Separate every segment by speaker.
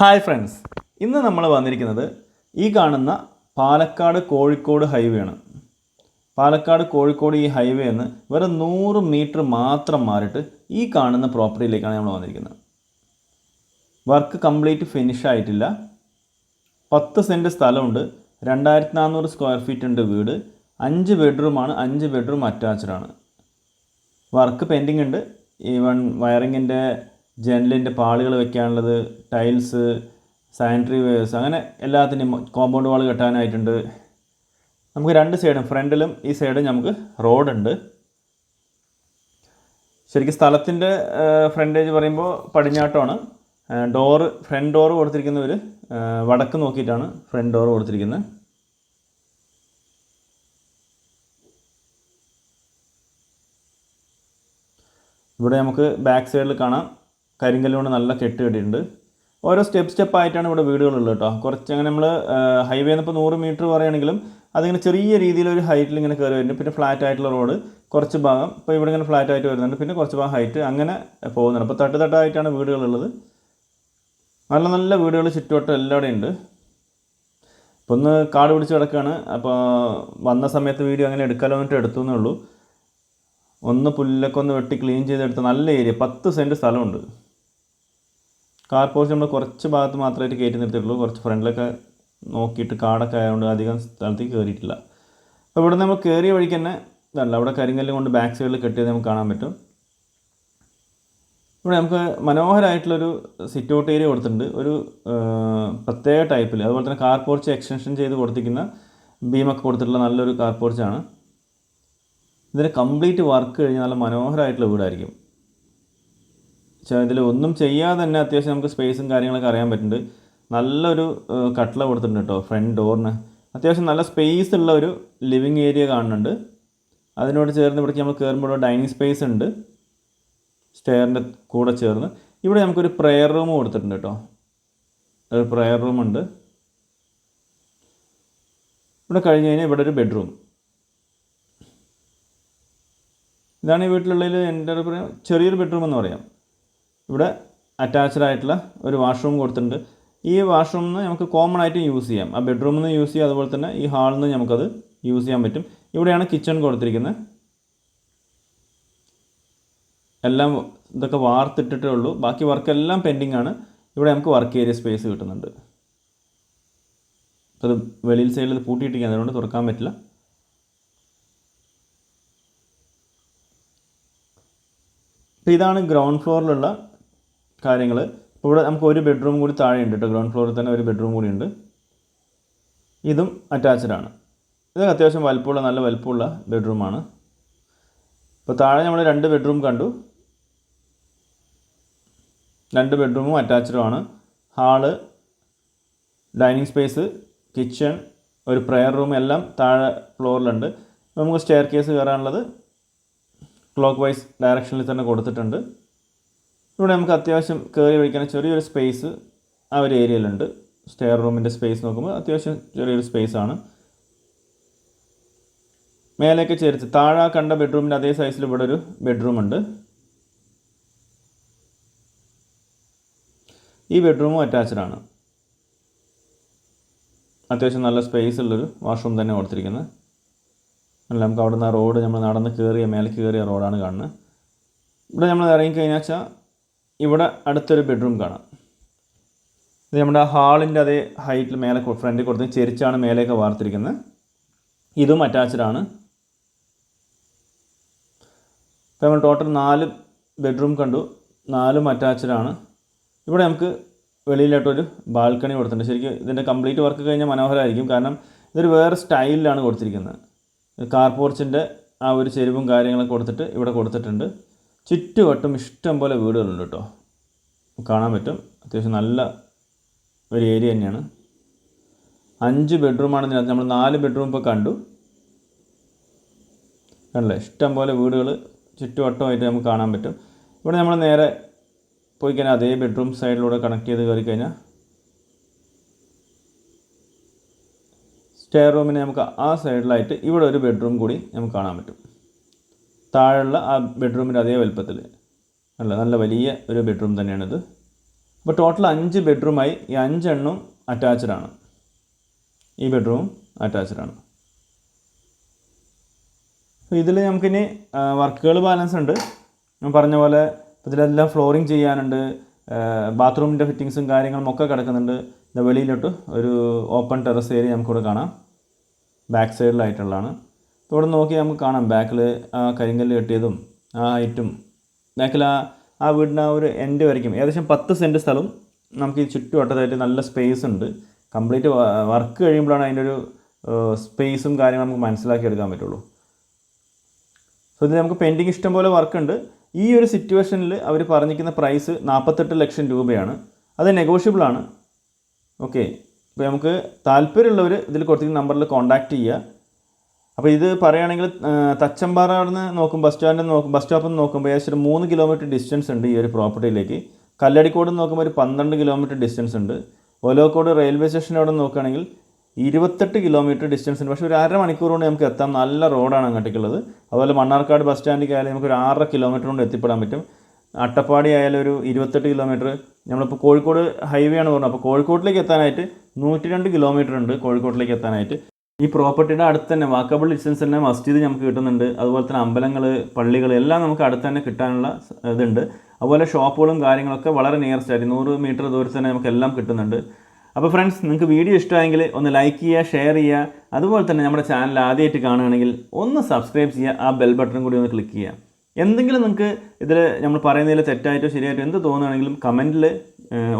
Speaker 1: Hi friends. ഇന്ന് നമ്മൾ വന്നിരിക്കുന്നത് ഈ കാണുന്ന പാലക്കാട് കോഴിക്കോട് ഹൈവേ ആണ്. പാലക്കാട് കോഴിക്കോട് ഈ ഹൈവേ എന്ന് വെറും നൂറ് മീറ്റർ മാത്രം മാറിയിട്ട് ഈ കാണുന്ന പ്രോപ്പർട്ടിയിലേക്കാണ് നമ്മൾ വന്നിരിക്കുന്നത്. വർക്ക് കംപ്ലീറ്റ് ഫിനിഷ് ആയിട്ടില്ല. പത്ത് സെന്റ് സ്ഥലമുണ്ട്. രണ്ടായിരത്തി നാനൂറ് സ്ക്വയർ ഫീറ്റ് ഉണ്ട് വീട്. അഞ്ച് ബെഡ്റൂമാണ് അഞ്ച് ബെഡ്റൂം അറ്റാച്ച്ഡ് ആണ്. വർക്ക് പെൻഡിങ് ഉണ്ട്. ഈവൺ വയറിങ്ങിന്റെ ജനലിന്റെ പാളുകൾ വെക്കാനുള്ളത് ടൈൽസ് സാനിറ്ററി വേഴ്സ് അങ്ങനെ എല്ലാത്തിനും കോമ്പൗണ്ട് വാൾ കെട്ടാനായിട്ടുണ്ട്. നമുക്ക് രണ്ട് സൈഡും ഫ്രണ്ടിലും ഈ സൈഡും നമുക്ക് റോഡുണ്ട്. ശരിക്കും സ്ഥലത്തിന്റെ ഫ്രണ്ടേജ് പറയുമ്പോൾ പടിഞ്ഞാട്ടമാണ് ഡോറ് ഫ്രണ്ട് ഡോറ് കൊടുത്തിരിക്കുന്നവർ വടക്ക് നോക്കിയിട്ടാണ് ഫ്രണ്ട് ഡോറ് കൊടുത്തിരിക്കുന്നത്. ഇവിടെ നമുക്ക് ബാക്ക് സൈഡിൽ കാണാം. കരിങ്കല്ല് കൊണ്ട് നല്ല കെട്ട് കെട്ടിയിട്ടുണ്ട്. ഓരോ സ്റ്റെപ്പ് സ്റ്റെപ്പ് ആയിട്ടാണ് ഇവിടെ വീടുകളുള്ളത് കേട്ടോ. കുറച്ച് അങ്ങനെ നമ്മൾ ഹൈവേ ഇപ്പോൾ നൂറ് മീറ്റർ പറയുകയാണെങ്കിലും അതിങ്ങനെ ചെറിയ രീതിയിൽ ഒരു ഹൈറ്റിൽ ഇങ്ങനെ കയറി വരുന്നുണ്ട്. പിന്നെ ഫ്ലാറ്റ് ആയിട്ടുള്ള റോഡ് കുറച്ച് ഭാഗം. ഇപ്പോൾ ഇവിടെ ഇങ്ങനെ ഫ്ലാറ്റ് ആയിട്ട് വരുന്നുണ്ട്. പിന്നെ കുറച്ച് ഭാഗം ഹൈറ്റ് അങ്ങനെ പോകുന്നുണ്ട്. അപ്പോൾ തട്ട് തട്ടായിട്ടാണ് വീടുകളുള്ളത്. നല്ല നല്ല വീടുകൾ ചുറ്റുവട്ടം എല്ലാവിടെയും ഉണ്ട്. ഇപ്പോൾ ഒന്ന് കാട് പിടിച്ച് കിടക്കുകയാണ്. അപ്പോൾ വന്ന സമയത്ത് വീഡിയോ അങ്ങനെ എടുക്കാലോ എന്നിട്ട് എടുത്തു എന്നേ ഉള്ളൂ. ഒന്ന് പുല്ലൊക്കെ ഒന്ന് വെട്ടി ക്ലീൻ ചെയ്തെടുത്ത നല്ല ഏരിയ. പത്ത് സെന്റ് സ്ഥലമുണ്ട്. കാർ പോർച്ച് നമ്മൾ കുറച്ച് ഭാഗത്ത് മാത്രമായിട്ട് കയറ്റി നിർത്തിയിട്ടുള്ളൂ. കുറച്ച് ഫ്രണ്ടിലൊക്കെ നോക്കിയിട്ട് കാടൊക്കെ ആയതുകൊണ്ട് അധികം സ്ഥലത്തേക്ക് കയറിയിട്ടില്ല. അപ്പോൾ ഇവിടെ നമ്മൾ കയറിയ വഴിക്ക് തന്നെ ഇതല്ല അവിടെ കരിങ്കല്ല് കൊണ്ട് ബാക്ക് സൈഡിൽ കെട്ടിയത് നമുക്ക് കാണാൻ പറ്റും. ഇവിടെ നമുക്ക് മനോഹരമായിട്ടുള്ളൊരു സിറ്റ് ഔട്ട് ഏരിയ കൊടുത്തിട്ടുണ്ട്. ഒരു പ്രത്യേക ടൈപ്പിൽ അതുപോലെ തന്നെ കാർ പോർച്ച് എക്സ്റ്റൻഷൻ ചെയ്ത് കൊടുത്തിരിക്കുന്ന ബീമൊക്കെ കൊടുത്തിട്ടുള്ള നല്ലൊരു കാർ പോർച്ചാണ് ഇതിന് കംപ്ലീറ്റ് വർക്ക് കഴിഞ്ഞാൽ നല്ല മനോഹരമായിട്ടുള്ള വീടായിരിക്കും. ഇതിൽ ഒന്നും ചെയ്യാതെ തന്നെ അത്യാവശ്യം നമുക്ക് സ്പേസും കാര്യങ്ങളൊക്കെ അറിയാൻ പറ്റുന്നുണ്ട്. നല്ലൊരു കട്ട്ല കൊടുത്തിട്ടുണ്ട് കേട്ടോ ഫ്രണ്ട് ഡോറിന് അത്യാവശ്യം നല്ല സ്പേസ് ഉള്ള ഒരു ലിവിങ് ഏരിയ കാണുന്നുണ്ട്. അതിനോട് ചേർന്ന് ഇവിടേക്ക് നമ്മൾ കയറുമ്പോൾ ഡൈനിങ് സ്പേസ് ഉണ്ട്. സ്റ്റെയറിന്റെ കൂടെ ചേർന്ന്. ഇവിടെ നമുക്കൊരു പ്രെയർ റൂം കൊടുത്തിട്ടുണ്ട് കേട്ടോ ഒരു പ്രെയർ റൂം ഉണ്ട്. ഇവിടെ കഴിഞ്ഞ് കഴിഞ്ഞാൽ ഇവിടെ ഒരു ബെഡ്റൂം ഇതാണ് ഈ വീട്ടിലുള്ളതിൽ എന്റെ ഒരു ചെറിയൊരു ബെഡ്റൂം എന്ന് പറയാം. ഇവിടെ അറ്റാച്ച്ഡ് ആയിട്ടുള്ള ഒരു വാഷ്റൂം കൊടുത്തിട്ടുണ്ട്. ഈ വാഷ്റൂമിൽ നിന്ന് നമുക്ക് കോമൺ ആയിട്ട് യൂസ് ചെയ്യാം. ആ ബെഡ്റൂമിൽ നിന്ന് യൂസ് ചെയ്യാം അതുപോലെ തന്നെ ഈ ഹാളിൽ നിന്ന് നമുക്കത് യൂസ് ചെയ്യാൻ പറ്റും. ഇവിടെയാണ് കിച്ചൺ കൊടുത്തിരിക്കുന്നത്. എല്ലാം ഇതൊക്കെ വാർത്തിട്ടിട്ടേ ഉള്ളൂ. ബാക്കി വർക്കെല്ലാം പെൻഡിങ് ആണ്. ഇവിടെ നമുക്ക് വർക്ക് ഏരിയ സ്പേസ് കിട്ടുന്നുണ്ട്. അത് വെളിയിൽ സൈഡിൽ ഇത് പൂട്ടിയിട്ടിരിക്കുകയാണ്. അതുകൊണ്ട് തുറക്കാൻ പറ്റില്ല. ഇതാണ് ഗ്രൗണ്ട് ഫ്ലോറിലുള്ള കാര്യങ്ങൾ. ഇപ്പോൾ ഇവിടെ നമുക്ക് ഒരു ബെഡ്റൂം കൂടി താഴെ ഉണ്ട് കേട്ടോ ഗ്രൗണ്ട് ഫ്ലോറിൽ തന്നെ ഒരു ബെഡ്റൂം കൂടി ഉണ്ട് ഇതും അറ്റാച്ച്ഡ് ആണ്. ഇത് അത്യാവശ്യം വലുപ്പമുള്ള നല്ല വലുപ്പമുള്ള ബെഡ്റൂമാണ് ഇപ്പോൾ താഴെ നമ്മൾ രണ്ട് ബെഡ്റൂം കണ്ടു. രണ്ട് ബെഡ്റൂമും അറ്റാച്ച്ഡും ആണ്. ഹാൾ ഡൈനിങ് സ്പേസ് കിച്ചൺ ഒരു പ്രെയർ റൂം എല്ലാം താഴെ ഫ്ലോറിലുണ്ട് നമുക്ക് സ്റ്റെയർ കേസ് കയറാനുള്ളത് ക്ലോക്ക് വൈസ് ഡയറക്ഷനിൽ തന്നെ കൊടുത്തിട്ടുണ്ട്. ഇവിടെ നമുക്ക് അത്യാവശ്യം കയറി വയ്ക്കാൻ ചെറിയൊരു സ്പേസ് ആ ഒരു ഏരിയയിലുണ്ട് സ്റ്റെയർ റൂമിന്റെ സ്പേസ് നോക്കുമ്പോൾ അത്യാവശ്യം ചെറിയൊരു സ്പേസ് ആണ്. മേലേക്ക് ചേർത്ത് താഴെ കണ്ട ബെഡ്റൂമിന്റെ അതേ സൈസിൽ ഇവിടെ ഒരു ബെഡ്റൂമുണ്ട് ഈ ബെഡ്റൂമും അറ്റാച്ച്ഡ് ആണ്. അത്യാവശ്യം നല്ല സ്പേസ് ഉള്ളൊരു വാഷ്റൂം തന്നെ കൊടുത്തിരിക്കുന്നത് അല്ല നമുക്ക് അവിടുന്ന് ആ റോഡ് നമ്മൾ നടന്ന് കയറിയ മേലേക്ക് കയറിയ റോഡാണ് കാണുന്നത് ഇവിടെ നമ്മൾ ഇറങ്ങി കഴിഞ്ഞാൽ വെച്ചാൽ ഇവിടെ അടുത്തൊരു ബെഡ്റൂം കാണാം. ഇത് നമ്മുടെ ഹാളിന്റെ അതേ ഹൈറ്റിൽ മേലെ ഫ്രണ്ടിൽ കൊടുത്ത് ചെരിച്ചാണ് മേലേക്ക് വാർത്തിരിക്കുന്നത്. ഇതും അറ്റാച്ച്ഡ് ആണ്. ഇപ്പോൾ നമ്മൾ ടോട്ടൽ നാല് ബെഡ്റൂം കണ്ടു. നാലും ആണ്. ഇവിടെ നമുക്ക് വെളിയിലോട്ടൊരു ബാൽക്കണി കൊടുത്തിട്ടുണ്ട്. ശരിക്കും ഇതിന്റെ കംപ്ലീറ്റ് വർക്ക് കഴിഞ്ഞാൽ മനോഹരമായിരിക്കും. കാരണം ഇതൊരു വേറെ സ്റ്റൈലിലാണ് കൊടുത്തിരിക്കുന്നത്. കാർ പോർച്ചിന്റെ ആ ഒരു ചെരുവും കാര്യങ്ങളൊക്കെ കൊടുത്തിട്ട് ഇവിടെ കൊടുത്തിട്ടുണ്ട്. ചുറ്റുവട്ടം ഇഷ്ടം പോലെ വീടുകളുണ്ട് കേട്ടോ. കാണാൻ പറ്റും. അത്യാവശ്യം നല്ല ഒരു ഏരിയ തന്നെയാണ്. അഞ്ച് ബെഡ്റൂമാണ് ഇതിനകത്ത് നമ്മൾ നാല് ബെഡ്റൂം ഇപ്പോൾ കണ്ടു. കണ്ടല്ലേ? ഇഷ്ടം പോലെ വീടുകൾ ചുറ്റുവട്ടമായിട്ട് നമുക്ക് കാണാൻ പറ്റും. ഇവിടെ നമ്മൾ നേരെ പോയി കഴിഞ്ഞാൽ അതേ ബെഡ്റൂം സൈഡിലൂടെ കണക്ട് ചെയ്ത് കയറി കഴിഞ്ഞാൽ സ്റ്റെയർ റൂമിനെ നമുക്ക് ആ സൈഡിലായിട്ട് ഇവിടെ ഒരു ബെഡ്റൂം കൂടി നമുക്ക് കാണാൻ പറ്റും. താഴെയുള്ള ആ ബെഡ്റൂമിന്റെ അതേ വലുപ്പത്തിൽ. അല്ല നല്ല വലിയ ഒരു ബെഡ്റൂം തന്നെയാണിത്. അപ്പോൾ ടോട്ടൽ അഞ്ച് ബെഡ്റൂമായി ഈ അഞ്ചെണ്ണം അറ്റാച്ച്ഡാണ് ഈ ബെഡ്റൂം അറ്റാച്ച്ഡാണ് ഇതിൽ നമുക്കിനി വർക്കുകൾ ബാലൻസ് ഉണ്ട്. ഞാൻ പറഞ്ഞ പോലെ ഇതിലെല്ലാം ഫ്ലോറിങ് ചെയ്യാനുണ്ട്. ബാത്റൂമിന്റെ ഫിറ്റിങ്സും കാര്യങ്ങളും ഒക്കെ കിടക്കുന്നുണ്ട്. വെളിയിലോട്ട് ഒരു ഓപ്പൺ ടെറസ് ഏരിയ നമുക്കിവിടെ കാണാം. ബാക്ക് സൈഡിലായിട്ടുള്ളതാണ് ഇവിടെ നോക്കി നമുക്ക് കാണാം. ബാക്കിൽ ആ കരിങ്കല്ല് കെട്ടിയതും ആ ഹൈറ്റും. ബാക്കിൽ ആ ആ വീടിന്റെ ആ ഒരു എൻഡ് വരയ്ക്കും. ഏകദേശം പത്ത് സെന്റ് സ്ഥലം നമുക്ക് ഈ ചുറ്റുവട്ടത്തായിട്ട് നല്ല സ്പേസ് ഉണ്ട്. കംപ്ലീറ്റ് വർക്ക് കഴിയുമ്പോഴാണ് അതിന്റെ ഒരു സ്പേസും കാര്യങ്ങളും നമുക്ക് മനസ്സിലാക്കി എടുക്കാൻ പറ്റുള്ളൂ. സോ ഇതിൽ നമുക്ക് പെയിന്റിങ് ഇഷ്ടം പോലെ വർക്കുണ്ട് ഈ ഒരു സിറ്റുവേഷനിൽ അവർ പറഞ്ഞിരിക്കുന്ന പ്രൈസ് നാൽപ്പത്തെട്ട് ലക്ഷം രൂപയാണ്. അത് നെഗോഷ്യബിൾ ആണ്. ഓക്കെ ഇപ്പോൾ നമുക്ക് താല്പര്യമുള്ളവർ ഇതിൽ കൊടുത്തിരിക്കുന്ന നമ്പറിൽ കോൺടാക്റ്റ് ചെയ്യുക. അപ്പോൾ ഇത് പറയുകയാണെങ്കിൽ തച്ചമ്പാറ നിന്ന് നോക്കും ബസ് സ്റ്റാൻഡിൽ നിന്ന് നോക്കും ബസ് സ്റ്റോപ്പിൽ നിന്ന് നോക്കുമ്പോൾ ഏകദേശം ഒരു മൂന്ന് കിലോമീറ്റർ ഡിസ്റ്റൻസ് ഉണ്ട് ഈ ഒരു പ്രോപ്പർട്ടിയിലേക്ക് കല്ലടിക്കോട് നോക്കുമ്പോൾ ഒരു പന്ത്രണ്ട് കിലോമീറ്റർ ഡിസ്റ്റൻസ് ഉണ്ട്. ഒലോക്കോട് റെയിൽവേ നിന്ന് നോക്കുകയാണെങ്കിൽ ഇരുപത്തെട്ട് കിലോമീറ്റർ ഡിസ്റ്റൻസ് ഉണ്ട്. പക്ഷേ ഒരു അര മണിക്കൂർ കൊണ്ട് നമുക്ക് എത്താം. നല്ല റോഡാണ് അങ്ങോട്ടേക്കുള്ളത്. അതുപോലെ മണ്ണാർക്കാട് ബസ് സ്റ്റാൻഡിലേക്ക് ആയാലും നമുക്ക് ഒരു ആറര കിലോമീറ്റർ കൊണ്ട് എത്തിപ്പെടാൻ പറ്റും. അട്ടപ്പാടി ആയാലും ഒരു ഇരുപത്തെട്ട് കിലോമീറ്റർ നമ്മളിപ്പോൾ കോഴിക്കോട് ഹൈവേ ആണ് പറഞ്ഞത്. അപ്പോൾ കോഴിക്കോട്ടിലേക്ക് എത്താനായിട്ട് നൂറ്റി രണ്ട് കിലോമീറ്റർ ഉണ്ട് കോഴിക്കോട്ടിലേക്ക് എത്താനായിട്ട്. ഈ പ്രോപ്പർട്ടിയുടെ അടുത്ത് തന്നെ വാക്കബിൾ ഡിസ്റ്റൻസ് തന്നെ മസ്ജിദ് നമുക്ക് കിട്ടുന്നുണ്ട്. അതുപോലെ തന്നെ അമ്പലങ്ങൾ പള്ളികൾ എല്ലാം നമുക്ക് അടുത്ത് തന്നെ കിട്ടാനുള്ള ഇതുണ്ട്. അതുപോലെ ഷോപ്പുകളും കാര്യങ്ങളൊക്കെ വളരെ നിയറസ്റ്റ് ആയിട്ട് നൂറ് മീറ്റർ ദൂരത്ത് തന്നെ നമുക്ക് എല്ലാം കിട്ടുന്നുണ്ട്. അപ്പോൾ ഫ്രണ്ട്സ് നിങ്ങൾക്ക് വീഡിയോ ഇഷ്ടമായെങ്കിൽ ഒന്ന് ലൈക്ക് ചെയ്യുക ഷെയർ ചെയ്യുക. അതുപോലെ തന്നെ നമ്മുടെ ചാനൽ ആദ്യമായിട്ട് കാണുകയാണെങ്കിൽ ഒന്ന് സബ്സ്ക്രൈബ് ചെയ്യുക ആ ബെൽ ബട്ടൺ കൂടി ഒന്ന് ക്ലിക്ക് ചെയ്യുക. എന്തെങ്കിലും നിങ്ങൾക്ക് ഇതിൽ നമ്മൾ പറയുന്നതിൽ തെറ്റായിട്ടോ ശരിയായിട്ടോ എന്ത് തോന്നുകയാണെങ്കിലും കമന്റിൽ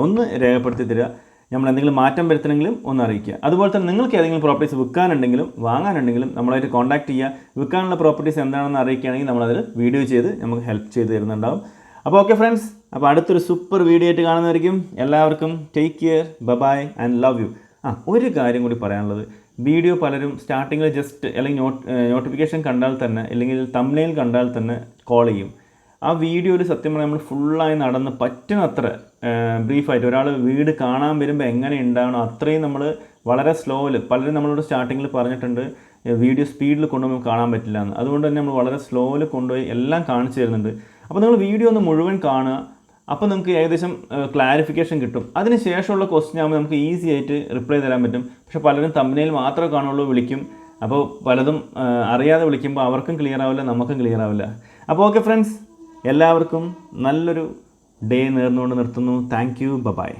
Speaker 1: ഒന്ന് രേഖപ്പെടുത്തി തരിക. നമ്മൾ എന്തെങ്കിലും മാറ്റം വരുത്തണമെങ്കിലും ഒന്ന് അറിയിക്കുക. അതുപോലെ തന്നെ നിങ്ങൾക്ക് ഏതെങ്കിലും പ്രോപ്പർട്ടീസ് വിൽക്കാനുണ്ടെങ്കിലും വാങ്ങാനുണ്ടെങ്കിലും നമ്മളായിട്ട് കോൺടാക്ട് ചെയ്യുക. വിൽക്കാനുള്ള പ്രോപ്പർട്ടീസ് എന്താണെന്ന് അറിയിക്കുകയാണെങ്കിൽ നമ്മളതിൽ വീഡിയോ ചെയ്ത് നമുക്ക് ഹെൽപ്പ് ചെയ്ത് തരുന്നുണ്ടാവും. അപ്പോൾ ഓക്കെ ഫ്രണ്ട്സ് അപ്പോൾ അടുത്തൊരു സൂപ്പർ വീഡിയോ ആയിട്ട് കാണുന്നതായിരിക്കും. എല്ലാവർക്കും take care bye bye and love you ആ ഒരു കാര്യം കൂടി പറയാനുള്ളത്. വീഡിയോ പലരും സ്റ്റാർട്ടിങ്ങിൽ ജസ്റ്റ് അല്ലെങ്കിൽ നോട്ട് നോട്ടിഫിക്കേഷൻ കണ്ടാൽ തന്നെ അല്ലെങ്കിൽ തമ്മിൽ കണ്ടാൽ തന്നെ കോൾ ചെയ്യും. ആ വീഡിയോയിൽ സത്യം പറഞ്ഞാൽ നമ്മൾ ഫുള്ളായി നടന്ന് പറ്റുന്നത്ര ബ്രീഫായിട്ട് ഒരാൾ വീട് കാണാൻ വരുമ്പോൾ എങ്ങനെ ഉണ്ടാവണം അത്രയും നമ്മൾ വളരെ സ്ലോയിൽ പലരും നമ്മളോട് സ്റ്റാർട്ടിങ്ങിൽ പറഞ്ഞിട്ടുണ്ട് വീഡിയോ സ്പീഡിൽ കൊണ്ടുപോയി കാണാൻ പറ്റില്ല എന്ന് അതുകൊണ്ട് തന്നെ നമ്മൾ വളരെ സ്ലോയിൽ കൊണ്ടുപോയി എല്ലാം കാണിച്ചു തരുന്നുണ്ട്. അപ്പോൾ നിങ്ങൾ വീഡിയോ ഒന്ന് മുഴുവൻ കാണുക. അപ്പോൾ നിങ്ങൾക്ക് ഏകദേശം ക്ലാരിഫിക്കേഷൻ കിട്ടും. അതിന് ശേഷമുള്ള ക്വസ്റ്റ്യൻ ആകുമ്പോൾ നമുക്ക് ഈസി ആയിട്ട് റിപ്ലൈ തരാൻ പറ്റും. പക്ഷേ പലരും തമ്മിനയിൽ മാത്രമേ കാണുള്ളൂ വിളിക്കും. അപ്പോൾ പലതും അറിയാതെ വിളിക്കുമ്പോൾ അവർക്കും ക്ലിയർ ആവില്ല നമുക്കും ക്ലിയർ ആവില്ല. അപ്പോൾ ഓക്കെ ഫ്രണ്ട്സ് എല്ലാവർക്കും നല്ലൊരു ഡേ നേർന്നുകൊണ്ട് നിർത്തുന്നു. Thank you by